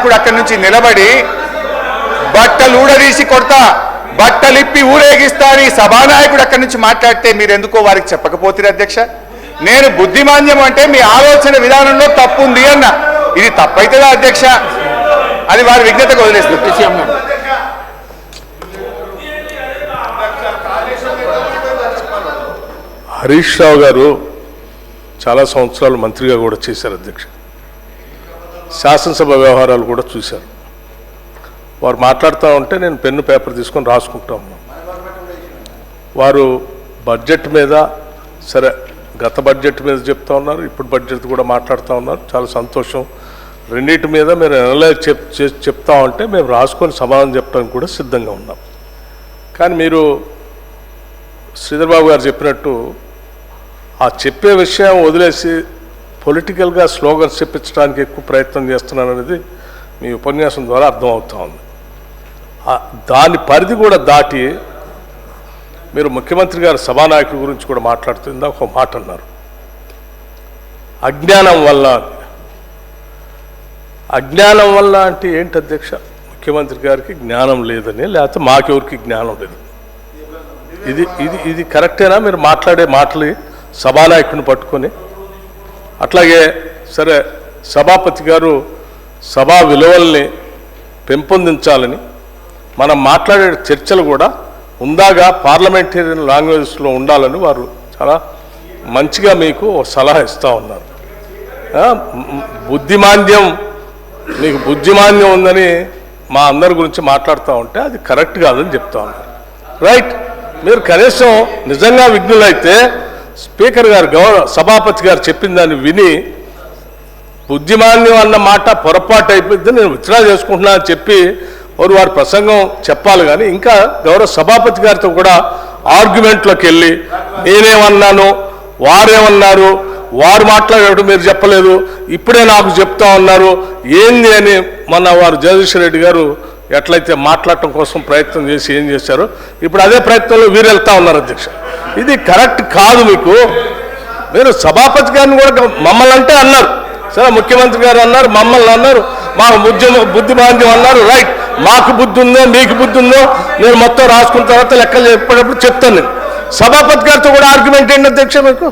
నాయకుడు అక్కడి నుంచి నిలబడి బట్టలు ఊడదీసి కొడతా బట్టలిప్పి ఊరేగిస్తా అని సభానాయకుడు అక్కడి నుంచి మాట్లాడితే మీరు ఎందుకో వారికి చెప్పకపోతే అధ్యక్ష. నేను బుద్ధిమాంద్యం అంటే మీ ఆలోచన విధానంలో తప్పు ఉంది అన్న. ఇది తప్పైతుందా అధ్యక్ష? అది వారి విజ్ఞతకు వదిలేస్తుంది. సీఎం గారు హరీష్ రావు గారు చాలా సంవత్సరాలు మంత్రిగా కూడా చేశారు అధ్యక్ష. శాసనసభ వ్యవహారాలు కూడా చూశారు వారు మాట్లాడుతూ ఉంటే నేను పెన్ను పేపర్ తీసుకొని రాసుకుంటా ఉన్నాను వారు బడ్జెట్ మీద సరే గత బడ్జెట్ మీద చెప్తా ఉన్నారు ఇప్పుడు బడ్జెట్ కూడా మాట్లాడుతూ ఉన్నారు. చాలా సంతోషం. రెండింటి మీద మీరు అనలైజ్ చెప్ చెప్తా ఉంటే మేము రాసుకొని సమాధానం చెప్పడానికి కూడా సిద్ధంగా ఉన్నాం. కానీ మీరు శ్రీధర్ బాబు గారు చెప్పినట్టు ఆ చెప్పే విషయం వదిలేసి పొలిటికల్గా స్లోగన్స్ చెప్పించడానికి ఎక్కువ ప్రయత్నం చేస్తున్నాను అనేది మీ ఉపన్యాసం ద్వారా అర్థమవుతా ఉంది. దాని పరిధి కూడా దాటి మీరు ముఖ్యమంత్రి గారు సభానాయకుల గురించి కూడా మాట్లాడుతుంది ఒక మాట అన్నారు. అజ్ఞానం వల్ల అజ్ఞానం వల్ల అంటే ఏంటి అధ్యక్ష? ముఖ్యమంత్రి గారికి జ్ఞానం లేదని లేకపోతే మాకెవరికి జ్ఞానం లేదు. ఇది ఇది ఇది కరెక్టేనా? మీరు మాట్లాడే మాటలు సభానాయకుడిని పట్టుకొని అట్లాగే సరే సభాపతి గారు సభా విలువల్ని పెంపొందించాలని మనం మాట్లాడే చర్చలు కూడా ఉందాగా పార్లమెంటేరియన్ లాంగ్వేజెస్లో ఉండాలని వారు చాలా మంచిగా మీకు సలహా ఇస్తూ ఉన్నారు. బుద్ధిమాంద్యం మీకు బుద్ధిమాంద్యం ఉందని మా అందరి గురించి మాట్లాడుతూ ఉంటే అది కరెక్ట్ కాదని చెప్తా ఉన్నారు. రైట్ మీరు కనీసం నిజంగా విఘ్నులైతే స్పీకర్ గారు గౌరవ సభాపతి గారు చెప్పిన దాన్ని విని బుద్ధిమాన్యం అన్న మాట పొరపాటు అయిపోయింది నేను విత్డ్రా చేసుకుంటున్నా అని చెప్పి వారు వారి ప్రసంగం చెప్పాలి కానీ ఇంకా గౌరవ సభాపతి గారితో కూడా ఆర్గ్యుమెంట్లోకి వెళ్ళి నేనేమన్నాను? వారేమన్నారు? వారు మాట్లాడేటప్పుడు మీరు చెప్పలేదు. ఇప్పుడే నాకు చెప్తా ఉన్నారు. ఏంది అని మొన్న వారు జగదీశ్వర రెడ్డి గారు ఎట్లయితే మాట్లాడటం కోసం ప్రయత్నం చేసి ఏం చేశారు ఇప్పుడు అదే ప్రయత్నంలో వీరు వెళ్తా ఉన్నారు అధ్యక్ష. ఇది కరెక్ట్ కాదు మీకు. మీరు సభాపతి గారిని కూడా మమ్మల్ని అంటే అన్నారు. సరే ముఖ్యమంత్రి గారు అన్నారు మమ్మల్ని అన్నారు మాకు బుద్ధి బుద్ధిమాంద్యం అన్నారు. రైట్ మాకు బుద్ధి ఉందో మీకు బుద్ధి ఉందో నేను మొత్తం రాసుకున్న తర్వాత లెక్కలు చెప్పేటప్పుడు చెప్తాను నేను. సభాపతి గారితో కూడా ఆర్గ్యుమెంట్ ఏంటి అధ్యక్ష మీకు?